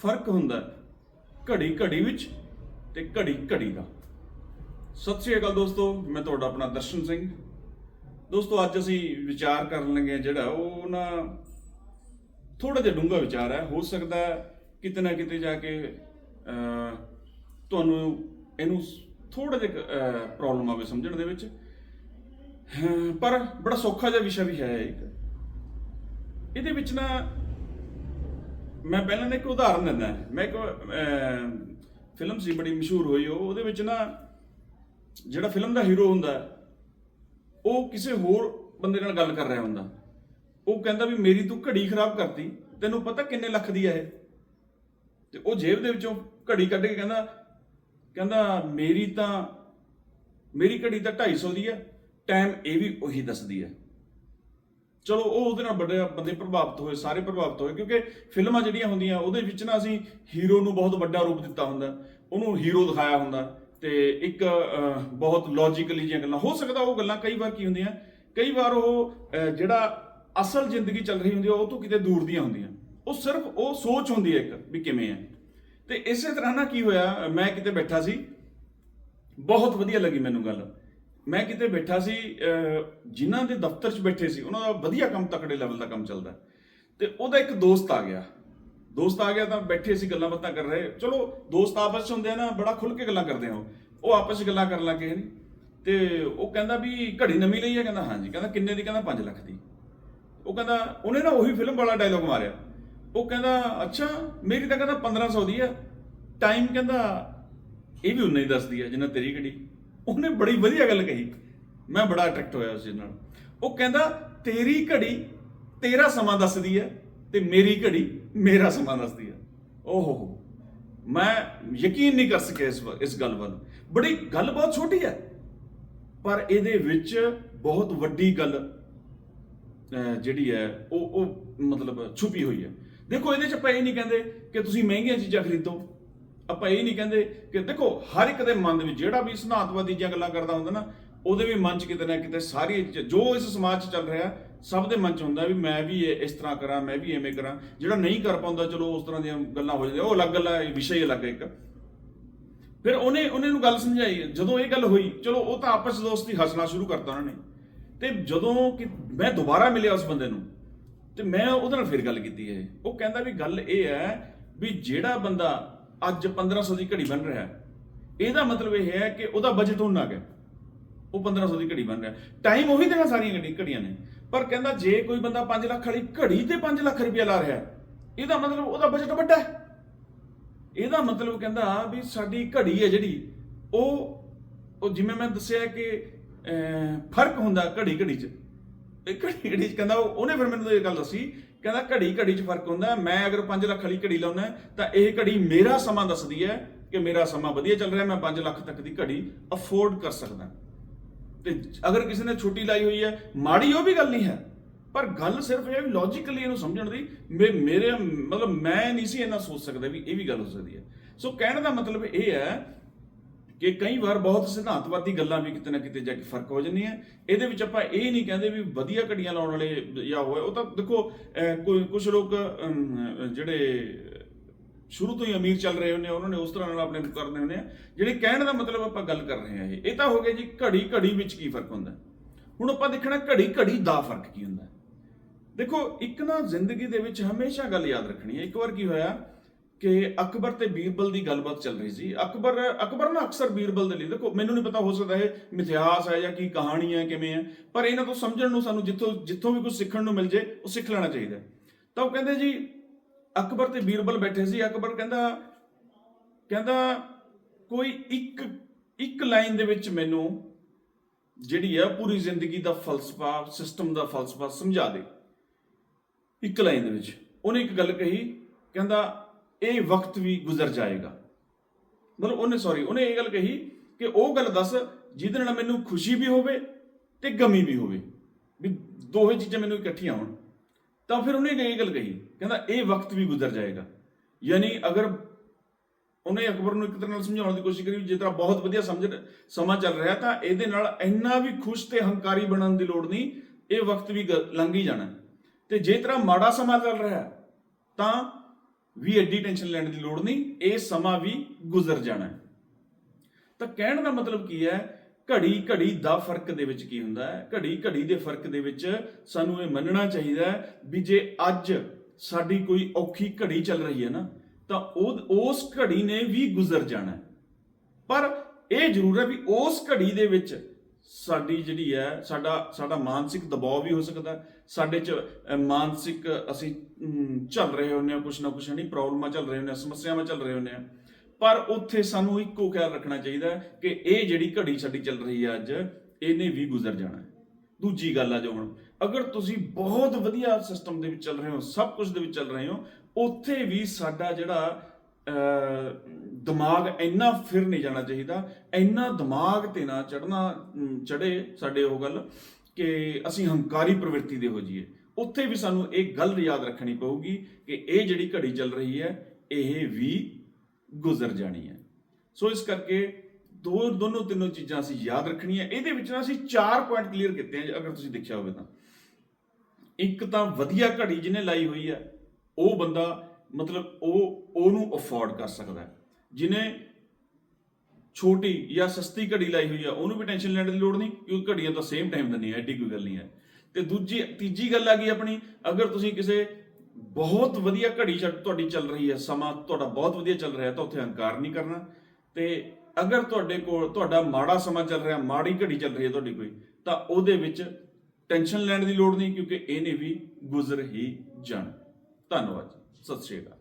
ਫ਼ਰਕ ਹੁੰਦਾ ਘੜੀ ਘੜੀ ਵਿੱਚ ਤੇ ਘੜੀ ਘੜੀ ਦਾ। ਸਤਿ ਸ਼੍ਰੀ ਅਕਾਲ ਦੋਸਤੋ, ਮੈਂ ਤੁਹਾਡਾ ਆਪਣਾ ਦਰਸ਼ਨ ਸਿੰਘ। ਦੋਸਤੋ, ਅੱਜ ਅਸੀਂ ਵਿਚਾਰ ਕਰਨ ਲੱਗੇ ਹਾਂ ਜਿਹੜਾ ਉਹ ਨਾ ਥੋੜਾ ਜਿਹਾ ਡੂੰਘਾ ਵਿਚਾਰ ਹੈ। ਹੋ ਸਕਦਾ ਕਿਤੇ ਨਾ ਕਿਤੇ ਜਾ ਕੇ ਤੁਹਾਨੂੰ ਇਹਨੂੰ ਥੋੜਾ ਜਿਹਾ ਪ੍ਰੋਬਲਮ ਆਵੇ ਸਮਝਣ ਦੇ ਵਿੱਚ। ਪਰ ਬੜਾ ਸੌਖਾ ਜਿਹਾ ਵਿਸ਼ਾ ਵੀ ਹੈ ਇੱਕ। ਇਹਦੇ ਵਿੱਚ ਨਾ ਮੈਂ ਪਹਿਲਾਂ ਨਾ ਇੱਕ ਉਦਾਹਰਨ ਦਿੰਦਾ ਮੈਂ ਇੱਕ ਫਿਲਮ ਸੀ ਬੜੀ ਮਸ਼ਹੂਰ ਹੋਈ, ਉਹ ਉਹਦੇ ਵਿੱਚ ਨਾ ਜਿਹੜਾ ਫਿਲਮ ਦਾ ਹੀਰੋ ਹੁੰਦਾ, ਉਹ ਕਿਸੇ ਹੋਰ ਬੰਦੇ ਨਾਲ ਗੱਲ ਕਰ ਰਿਹਾ ਹੁੰਦਾ। ਉਹ ਕਹਿੰਦਾ ਵੀ ਮੇਰੀ ਤੂੰ ਘੜੀ ਖਰਾਬ ਕਰਤੀ, ਤੈਨੂੰ ਪਤਾ ਕਿੰਨੇ ਲੱਖ ਦੀ ਹੈ ਇਹ? ਤੇ ਉਹ ਜੇਬ ਦੇ ਵਿੱਚੋਂ ਘੜੀ ਕੱਢ ਕੇ ਕਹਿੰਦਾ ਕਹਿੰਦਾ ਮੇਰੀ ਤਾਂ, ਮੇਰੀ ਘੜੀ ਤਾਂ 250 ਦੀ ਹੈ ਟਾਈਮ ਇਹ ਵੀ ਉਹੀ ਦੱਸਦੀ ਹੈ ਚਲੋ, ਉਹ ਉਹਦੇ ਨਾਲ ਬੜੇ ਬੰਦੇ ਪ੍ਰਭਾਵਿਤ ਹੋਏ, ਸਾਰੇ ਪ੍ਰਭਾਵਿਤ ਹੋਏ, ਕਿਉਂਕਿ ਫਿਲਮਾਂ ਜਿਹੜੀਆਂ ਹੁੰਦੀਆਂ, ਉਹਦੇ ਵਿੱਚ ਨਾ ਅਸੀਂ ਹੀਰੋ ਨੂੰ ਬਹੁਤ ਵੱਡਾ ਰੂਪ ਦਿੱਤਾ ਹੁੰਦਾ, ਉਹਨੂੰ ਹੀਰੋ ਦਿਖਾਇਆ ਹੁੰਦਾ, ਤੇ ਇੱਕ ਬਹੁਤ ਲੌਜੀਕਲੀ ਜਿਹੀਆਂ ਗੱਲਾਂ, ਹੋ ਸਕਦਾ ਉਹ ਗੱਲਾਂ ਕਈ ਵਾਰ ਕੀ ਹੁੰਦੀਆਂ, ਕਈ ਵਾਰ ਉਹ ਜਿਹੜਾ ਅਸਲ ਜ਼ਿੰਦਗੀ ਚੱਲ ਰਹੀ ਹੁੰਦੀ ਹੈ ਉਹ ਤੋਂ ਕਿਤੇ ਦੂਰ ਦੀਆਂ ਹੁੰਦੀਆਂ, ਉਹ ਸਿਰਫ ਉਹ ਸੋਚ ਹੁੰਦੀ ਹੈ ਇੱਕ, ਵੀ ਕਿਵੇਂ ਹੈ ਤੇ ਇਸੇ ਤਰ੍ਹਾਂ ਨਾ ਕੀ ਹੋਇਆ, ਮੈਂ ਕਿਤੇ ਬੈਠਾ ਸੀ, ਬਹੁਤ ਵਧੀਆ ਲੱਗੀ ਮੈਨੂੰ ਗੱਲ। ਮੈਂ ਕਿਤੇ ਬੈਠਾ ਸੀ ਜਿਨ੍ਹਾਂ ਦੇ ਦਫ਼ਤਰ 'ਚ ਬੈਠੇ ਸੀ, ਉਹਨਾਂ ਦਾ ਵਧੀਆ ਕੰਮ ਤਕੜੇ ਲੈਵਲ ਦਾ ਕੰਮ ਚੱਲਦਾ। ਤੇ ਉਹਦਾ ਇੱਕ ਦੋਸਤ ਆ ਗਿਆ। ਦੋਸਤ ਆ ਗਿਆ ਤਾਂ ਬੈਠੇ ਸੀ, ਗੱਲਾਂ ਬਾਤਾਂ ਕਰ ਰਹੇ। ਚਲੋ, ਦੋਸਤ ਆਪਸ 'ਚ ਹੁੰਦੇ ਆ ਨਾ, ਬੜਾ ਖੁੱਲ ਕੇ ਗੱਲਾਂ ਕਰਦੇ ਆ ਉਹ। ਉਹ ਆਪਸ 'ਚ ਗੱਲਾਂ ਕਰਨ ਲੱਗੇ ਨੇ। ਤੇ ਉਹ ਕਹਿੰਦਾ ਵੀ ਘੜੀ ਨਵੀਂ ਲਈ ਆ, ਕਹਿੰਦਾ ਹਾਂਜੀ। ਕਹਿੰਦਾ ਕਿੰਨੇ ਦੀ? ਕਹਿੰਦਾ 5 ਲੱਖ ਦੀ। ਉਹ ਕਹਿੰਦਾ, ਉਹਨੇ ਨਾ ਉਹੀ ਫਿਲਮ ਵਾਲਾ ਡਾਇਲੋਗ ਮਾਰਿਆ। ਉਹ ਕਹਿੰਦਾ, ਅੱਛਾ, ਮੇਰੀ ਤਾਂ ਕਹਿੰਦਾ 1500 ਦੀ ਹੈ ਟਾਈਮ ਕਹਿੰਦਾ, ਇਹ ਵੀ ਉਨਾ ਹੀ ਦੱਸਦੀ ਹੈ ਜਿੰਨਾ ਤੇਰੀ ਘੜੀ। ਉਹਨੇ ਬੜੀ ਵਧੀਆ ਗੱਲ ਕਹੀ। ਮੈਂ ਬੜਾ ਅਟਰੈਕਟ ਹੋਇਆ ਉਸ ਚੀਜ਼ ਨਾਲ। ਉਹ ਕਹਿੰਦਾ, ਤੇਰੀ ਘੜੀ ਤੇਰਾ ਸਮਾਂ ਦੱਸਦੀ ਹੈ ਤੇ ਮੇਰੀ ਘੜੀ ਮੇਰਾ ਸਮਾਂ ਦੱਸਦੀ ਹੈ। ਓਹੋ ਹੋ। ਮੈਂ ਯਕੀਨ ਨਹੀਂ ਕਰ ਸਕਿਆ ਇਸ ਵ- ਇਸ ਗੱਲ ਵੱਲ। ਬੜੀ ਗੱਲ ਬਹੁਤ ਛੋਟੀ ਹੈ, ਪਰ ਇਹਦੇ ਵਿੱਚ ਬਹੁਤ ਵੱਡੀ ਗੱਲ ਜਿਹੜੀ ਹੈ, ਉਹ ਉਹ ਮਤਲਬ ਛੁਪੀ ਹੋਈ ਹੈ। ਦੇਖੋ, ਇਹਦੇ ਚ ਆਪਾਂ ਇਹ ਨਹੀਂ ਕਹਿੰਦੇ ਕਿ ਤੁਸੀਂ ਮਹਿੰਗੀਆਂ ਚੀਜ਼ਾਂ ਖਰੀਦੋ। ਆਪਾਂ ਇਹ ਨਹੀਂ ਕਹਿੰਦੇ ਕਿ ਦੇਖੋ, ਹਰ ਇੱਕ ਦੇ ਮਨ ਦੇ ਵਿੱਚ ਜਿਹੜਾ ਵੀ ਸਿਧਾਂਤਵਾਦੀ ਦੀਆਂ ਗੱਲਾਂ ਕਰਦਾ ਹੁੰਦਾ ਨਾ, ਉਹਦੇ ਵੀ ਮਨ ਚ ਕਿਤੇ ਨਾ ਕਿਤੇ ਸਾਰੀ ਜੋ ਇਸ ਸਮਾਜ ਚ ਚੱਲ ਰਿਹਾ, ਸਭ ਦੇ ਮਨ ਚ ਹੁੰਦਾ ਵੀ ਮੈਂ ਵੀ ਇਹ- ਇਸ ਤਰ੍ਹਾਂ ਕਰਾਂ, ਮੈਂ ਵੀ ਐਵੇਂ ਕਰਾਂ। ਜਿਹੜਾ ਨਹੀਂ ਕਰ ਪਾਉਂਦਾ, ਚਲੋ ਉਸ ਤਰ੍ਹਾਂ ਦੀਆਂ ਗੱਲਾਂ ਹੋ ਜਾਂਦੀਆਂ, ਉਹ ਅਲੱਗ ਗੱਲ ਹੈ, ਵਿਸ਼ਾ ਹੀ ਅਲੱਗ ਇੱਕ। ਫਿਰ ਉਹਨੇ ਉਹਨੇ ਨੂੰ ਗੱਲ ਸਮਝਾਈ, ਜਦੋਂ ਇਹ ਗੱਲ ਹੋਈ, ਚਲੋ ਉਹ ਤਾਂ ਆਪਸ ਦੋਸਤੀ ਹੱਸਣਾ ਸ਼ੁਰੂ ਕਰਤਾ ਉਹਨਾਂ ਨੇ। ਤੇ ਜਦੋਂ ਕਿ ਮੈਂ ਦੁਬਾਰਾ ਮਿਲਿਆ ਉਸ ਬੰਦੇ ਨੂੰ, ਤੇ ਮੈਂ ਉਹਦੇ ਨਾਲ ਫਿਰ ਗੱਲ ਕੀਤੀ ਹੈ ਉਹ ਕਹਿੰਦਾ ਵੀ ਗੱਲ ਇਹ ਹੈ ਵੀ ਜਿਹੜਾ ਬੰਦਾ ਅੱਜ 1500 ਦੀ ਘੜੀ ਬਣ ਰਿਹਾ ਹੈ। ਇਹਦਾ ਮਤਲਬ ਇਹ ਹੈ ਕਿ ਉਹਦਾ ਬਜਟ ਉਹਨਾਂ ਗਿਆ। ਉਹ 1500 ਦੀ ਘੜੀ ਬਣ ਰਿਹਾ ਟਾਈਮ ਉਹੀ ਦੇਣਾ ਸਾਰੀਆਂ ਘੜੀ ਘੜੀਆਂ ਨੇ। ਪਰ ਕਹਿੰਦਾ ਜੇ ਕੋਈ ਬੰਦਾ 5 ਲੱਖ ਵਾਲੀ ਘੜੀ ਤੇ 5 ਲੱਖ ਰੁਪਇਆ ਲਾ ਰਿਹਾ ਇਹਦਾ ਮਤਲਬ ਉਹਦਾ ਬਜਟ ਵੱਡਾ ਹੈ। ਇਹਦਾ ਮਤਲਬ ਕਹਿੰਦਾ ਵੀ ਸਾਡੀ ਘੜੀ ਹੈ ਜਿਹੜੀ, ਉਹ ਉਹ ਜਿਵੇਂ ਮੈਂ ਦੱਸਿਆ ਕਿ ਫ਼ਰਕ ਹੁੰਦਾ ਘੜੀ ਘੜੀ 'ਚ। ਇਹ ਘੜੀ ਘੜੀ 'ਚ ਕਹਿੰਦਾ ਉਹ- ਉਹਨੇ ਫਿਰ ਮੈਨੂੰ ਇਹ ਗੱਲ ਦੱਸੀ, ਕਹਿੰਦਾ ਘੜੀ ਘੜੀ 'ਚ ਫ਼ਰਕ ਹੁੰਦਾ, ਮੈਂ ਅਗਰ 5 ਲੱਖ ਵਾਲੀ ਘੜੀ ਲਾਉਣਾ ਤਾਂ ਇਹ ਘੜੀ ਮੇਰਾ ਸਮਾਂ ਦੱਸਦੀ ਹੈ ਕਿ ਮੇਰਾ ਸਮਾਂ ਵਧੀਆ ਚੱਲ ਰਿਹਾ, ਮੈਂ 5 ਲੱਖ ਤੱਕ ਦੀ ਘੜੀ ਅਫੋਰਡ ਕਰ ਸਕਦਾ। ਤੇ ਅਗਰ ਕਿਸੇ ਨੇ ਛੁੱਟੀ ਲਾਈ ਹੋਈ ਹੈ, ਮਾੜੀ ਉਹ ਵੀ ਗੱਲ ਨਹੀਂ ਹੈ, ਪਰ ਗੱਲ ਸਿਰਫ ਇਹ ਹੈ ਵੀ ਲੌਜੀਕਲੀ ਇਹਨੂੰ ਸਮਝਣ ਦੀ, ਮੇ- ਮੇਰੇ, ਮਤਲਬ ਮੈਂ ਨਹੀਂ ਸੀ ਇਹਨਾਂ ਸੋਚ ਸਕਦਾ ਵੀ ਇਹ ਵੀ ਗੱਲ ਹੋ ਸਕਦੀ ਹੈ। ਸੋ ਕਹਿਣ ਦਾ ਮਤਲਬ ਇਹ ਹੈ ਕਿ ਕਈ ਵਾਰ ਬਹੁਤ ਸਿਧਾਂਤਵਾਦੀ ਗੱਲਾਂ ਵੀ ਕਿਤੇ ਨਾ ਕਿਤੇ ਜਾ ਕੇ ਫ਼ਰਕ ਹੋ ਜਾਂਦੀਆਂ। ਇਹਦੇ ਵਿੱਚ ਆਪਾਂ ਇਹ ਨਹੀਂ ਕਹਿੰਦੇ ਵੀ ਵਧੀਆ ਘੜੀਆਂ ਲਾਉਣ ਵਾਲੇ ਜਾਂ ਹੋਏ ਉਹ ਤਾਂ ਦੇਖੋ ਕੋਈ ਕੁਝ ਲੋਕ ਜਿਹੜੇ ਸ਼ੁਰੂ ਤੋਂ ਹੀ ਅਮੀਰ ਚੱਲ ਰਹੇ ਹੁੰਦੇ ਆ, ਉਹਨਾਂ ਨੇ ਉਸ ਤਰ੍ਹਾਂ ਨਾਲ ਆਪਣੇ ਕਰਦੇ ਹੁੰਦੇ ਆ। ਜਿਹੜੇ ਕਹਿਣ ਦਾ ਮਤਲਬ ਆਪਾਂ ਗੱਲ ਕਰ ਰਹੇ ਆ ਇਹ। ਇਹ ਤਾਂ ਹੋ ਗਿਆ ਜੀ ਘੜੀ ਘੜੀ ਵਿੱਚ ਕੀ ਫ਼ਰਕ ਹੁੰਦਾ। ਹੁਣ ਆਪਾਂ ਦੇਖਣਾ ਘੜੀ ਘੜੀ ਦਾ ਫ਼ਰਕ ਕੀ ਹੁੰਦਾ। ਦੇਖੋ ਇੱਕ ਨਾ ਜ਼ਿੰਦਗੀ ਦੇ ਵਿੱਚ ਹਮੇਸ਼ਾ ਗੱਲ ਯਾਦ ਰੱਖਣੀ ਹੈ। ਇੱਕ ਵਾਰ ਕੀ ਹੋਇਆ? ਕਿ ਅਕਬਰ ਤੇ ਬੀਰਬਲ ਦੀ ਗੱਲਬਾਤ ਚੱਲ ਰਹੀ ਸੀ। ਅਕਬਰ ਅਕਬਰ ਨਾ ਅਕਸਰ ਬੀਰਬਲ ਦੇ ਲਈ, ਦੇਖੋ, ਮੈਨੂੰ ਨਹੀਂ ਪਤਾ, ਹੋ ਸਕਦਾ ਇਹ ਮਿਥਿਹਾਸ ਹੈ ਜਾਂ ਕੀ ਕਹਾਣੀ ਹੈ, ਕਿਵੇਂ ਹੈ, ਪਰ ਇਹਨਾਂ ਤੋਂ ਸਮਝਣ ਨੂੰ ਸਾਨੂੰ ਜਿੱਥੋਂ ਜਿੱਥੋਂ ਵੀ ਕੁਝ ਸਿੱਖਣ ਨੂੰ ਮਿਲ ਜੇ, ਉਹ ਸਿੱਖ ਲੈਣਾ ਚਾਹੀਦਾ ਤਾਂ ਉਹ ਕਹਿੰਦੇ ਜੀ, ਅਕਬਰ ਤੇ ਬੀਰਬਲ ਬੈਠੇ ਸੀ। ਅਕਬਰ ਕਹਿੰਦਾ ਕਹਿੰਦਾ, ਕੋਈ ਇੱਕ ਇੱਕ ਲਾਈਨ ਦੇ ਵਿੱਚ ਮੈਨੂੰ ਜਿਹੜੀ ਹੈ, ਪੂਰੀ ਜ਼ਿੰਦਗੀ ਦਾ ਫਲਸਫਾ, ਸਿਸਟਮ ਦਾ ਫਲਸਫਾ ਸਮਝਾ ਦੇ। ਇੱਕ ਲਾਈਨ ਦੇ ਵਿੱਚ। ਉਹਨੇ ਇੱਕ ਗੱਲ ਕਹੀ, ਕਹਿੰਦਾ ਇਹ ਵਕਤ ਵੀ ਗੁਜ਼ਰ ਜਾਏਗਾ। ਮਤਲਬ ਉਹਨੇ ਸੌਰੀ ਉਹਨੇ ਇਹ ਗੱਲ ਕਹੀ ਕਿ ਉਹ ਗੱਲ ਦੱਸ ਜਿਹਦੇ ਨਾਲ ਮੈਨੂੰ ਖੁਸ਼ੀ ਵੀ ਹੋਵੇ ਤੇ ਗਮੀ ਵੀ ਹੋਵੇ ਵੀ ਦੋਹੇ ਚੀਜ਼ਾਂ ਮੈਨੂੰ ਇਕੱਠੀਆਂ ਹੋਣ। ਤਾਂ ਫਿਰ ਉਹਨੇ ਇਹ ਗੱਲ ਕਹੀ, ਕਹਿੰਦਾ ਇਹ ਵਕਤ ਵੀ ਗੁਜ਼ਰ ਜਾਏਗਾ। ਯਾਨੀ ਅਗਰ ਉਹਨੇ ਅਕਬਰ ਨੂੰ ਇੱਕ ਤਰ੍ਹਾਂ ਨਾਲ ਸਮਝਾਉਣ ਦੀ ਕੋਸ਼ਿਸ਼ ਕਰੀ ਜੇ ਤਰ੍ਹਾਂ ਬਹੁਤ ਵਧੀਆ ਸਮਝ ਸਮਾਂ ਚੱਲ ਰਿਹਾ ਤਾਂ ਇਹਦੇ ਨਾਲ ਇੰਨਾ ਵੀ ਖੁਸ਼ ਤੇ ਹੰਕਾਰੀ ਬਣਨ ਦੀ ਲੋੜ ਨਹੀਂ, ਇਹ ਵਕਤ ਵੀ ਗ- ਲੰਘ ਹੀ ਜਾਣਾ। ਤੇ ਜੇ ਤਰ੍ਹਾਂ ਮਾੜਾ ਸਮਾਂ ਚੱਲ ਰਿਹਾ, ਤਾਂ ਵੀ ਐਡੀ ਟੈਨਸ਼ਨ ਲੈਣ ਦੀ ਲੋੜ ਨਹੀਂ, ਇਹ ਸਮਾਂ ਵੀ ਗੁਜ਼ਰ ਜਾਣਾ ਤਾਂ ਕਹਿਣ ਦਾ ਮਤਲਬ ਕੀ ਹੈ, ਘੜੀ ਘੜੀ ਦਾ ਫ਼ਰਕ ਦੇ ਵਿੱਚ ਕੀ ਹੁੰਦਾ ਹੈ? ਘੜੀ ਘੜੀ ਦੇ ਫ਼ਰਕ ਦੇ ਵਿੱਚ ਸਾਨੂੰ ਇਹ ਮੰਨਣਾ ਚਾਹੀਦਾ ਹੈ ਵੀ ਜੇ ਅੱਜ ਸਾਡੀ ਕੋਈ ਔਖੀ ਘੜੀ ਚੱਲ ਰਹੀ ਹੈ ਨਾ, ਤਾਂ ਉਹ ਉਸ ਘੜੀ ਨੇ ਵੀ ਗੁਜ਼ਰ ਜਾਣਾ ਪਰ ਇਹ ਜ਼ਰੂਰ ਹੈ ਵੀ ਉਸ ਘੜੀ ਦੇ ਵਿੱਚ ਸਾਡੀ ਜਿਹੜੀ ਹੈ ਸਾਡਾ ਸਾਡਾ ਮਾਨਸਿਕ ਦਬਾਅ ਵੀ ਹੋ ਸਕਦਾ ਸਾਡੇ ਚ ਮਾਨਸਿਕ ਅਸੀਂ ਅਮ, ਚੱਲ ਰਹੇ ਹੁੰਦੇ ਆ ਕੁਛ ਨਾ ਕੁਛ ਨਹੀਂ ਪ੍ਰੋਬਲਮਾਂ ਚੱਲ ਰਹੇ ਹੁੰਦੇ ਆ ਸਮੱਸਿਆਵਾਂ ਚੱਲ ਰਹੇ ਹੁੰਦੇ ਆ ਪਰ ਉੱਥੇ ਸਾਨੂੰ ਇੱਕੋ ਖਿਆਲ ਰੱਖਣਾ ਚਾਹੀਦਾ ਕਿ ਇਹ ਜਿਹੜੀ ਘੜੀ ਸਾਡੀ ਚੱਲ ਰਹੀ ਹੈ ਅੱਜ ਇਹਨੇ ਵੀ ਗੁਜ਼ਰ ਜਾਣਾ ਦੂਜੀ ਗੱਲ ਆ ਜੋ ਹੁਣ ਅਗਰ ਤੁਸੀਂ ਬਹੁਤ ਵਧੀਆ ਸਿਸਟਮ ਦੇ ਵਿੱਚ ਚੱਲ ਰਹੇ ਹੋ ਸਭ ਕੁਝ ਦੇ ਵਿੱਚ ਚੱਲ ਰਹੇ ਹੋ ਉੱਥੇ ਵੀ ਸਾਡਾ ਜਿਹੜਾ ਦਿਮਾਗ ਇੰਨਾ ਫਿਰ ਨਹੀਂ ਜਾਣਾ ਚਾਹੀਦਾ, ਇੰਨਾ ਦਿਮਾਗ ਤੇ ਨਾ ਚੜਨਾ ਚੜੇ ਸਾਡੇ ਉਹ ਗੱਲ ਕਿ ਅਸੀਂ ਹੰਕਾਰੀ ਪ੍ਰਵਿਰਤੀ ਦੇ ਹੋ ਜਾਈਏ। ਉੱਥੇ ਵੀ ਸਾਨੂੰ ਇਹ ਗੱਲ ਯਾਦ ਰੱਖਣੀ ਪਊਗੀ ਕਿ ਇਹ ਜਿਹੜੀ ਘੜੀ ਚੱਲ ਰਹੀ ਹੈ, ਇਹ ਵੀ ਗੁਜ਼ਰ ਜਾਣੀ ਹੈ। ਸੋ ਇਸ ਕਰਕੇ ਦੋ, ਦੋਨੋਂ ਤਿੰਨੋਂ ਚੀਜ਼ਾਂ ਅਸੀਂ ਯਾਦ ਰੱਖਣੀਆਂ, ਇਹਦੇ ਵਿੱਚ ਨਾ ਅਸੀਂ ਚਾਰ ਪੁਆਇੰਟ ਕਲੀਅਰ ਕੀਤੇ ਆ ਅਗਰ ਤੁਸੀਂ ਦੇਖਿਆ ਹੋਵੇ ਤਾਂ। ਇੱਕ ਤਾਂ ਵਧੀਆ ਘੜੀ ਜਿਹਨੇ ਲਾਈ ਹੋਈ ਹੈ, ਉਹ ਬੰਦਾ ਮਤਲਬ ਉਹ, ਉਹਨੂੰ ਅਫੋਰਡ ਕਰ ਸਕਦਾ ਹੈ। ਜਿਹਨੇ ਛੋਟੀ ਜਾਂ ਸਸਤੀ ਘੜੀ ਲਾਈ ਹੋਈ ਆ, ਉਹਨੂੰ ਵੀ ਟੈਨਸ਼ਨ ਲੈਣ ਦੀ ਲੋੜ ਨਹੀਂ, ਕਿਉਂਕਿ ਘੜੀਆਂ ਤਾਂ ਸੇਮ ਟਾਈਮ ਦਿੰਦੀਆਂ, ਐਡੀ ਕੋਈ ਗੱਲ ਨਹੀਂ ਹੈ। ਤੇ ਦੂਜੀ, ਤੀਜੀ ਗੱਲ ਆ ਗਈ ਆਪਣੀ, ਅਗਰ ਤੁਸੀਂ ਕਿਸੇ ਬਹੁਤ ਵਧੀਆ ਘੜੀ ਚੱਲ- ਤੁਹਾਡੀ ਚੱਲ ਰਹੀ ਹੈ, ਸਮਾਂ ਤੁਹਾਡਾ ਬਹੁਤ ਵਧੀਆ ਚੱਲ ਰਿਹਾ, ਤਾਂ ਉੱਥੇ ਹੰਕਾਰ ਨਹੀਂ ਕਰਨਾ। ਤੇ ਅਗਰ ਤੁਹਾਡੇ ਕੋਲ, ਤੁਹਾਡਾ ਮਾੜਾ ਸਮਾਂ ਚੱਲ ਰਿਹਾ, ਮਾੜੀ ਘੜੀ ਚੱਲ ਰਹੀ ਹੈ ਤੁਹਾਡੀ ਕੋਈ, ਤਾਂ ਉਹਦੇ ਵਿੱਚ ਟੈਨਸ਼ਨ ਲੈਣ ਦੀ ਲੋੜ ਨਹੀਂ, ਕਿਉਂਕਿ ਇਹਨੇ ਵੀ ਗੁਜ਼ਰ ਹੀ ਜਾਣਾ। ਧੰਨਵਾਦ ਜੀ। ਸਤਿ ਸ਼੍ਰੀ ਅਕਾਲ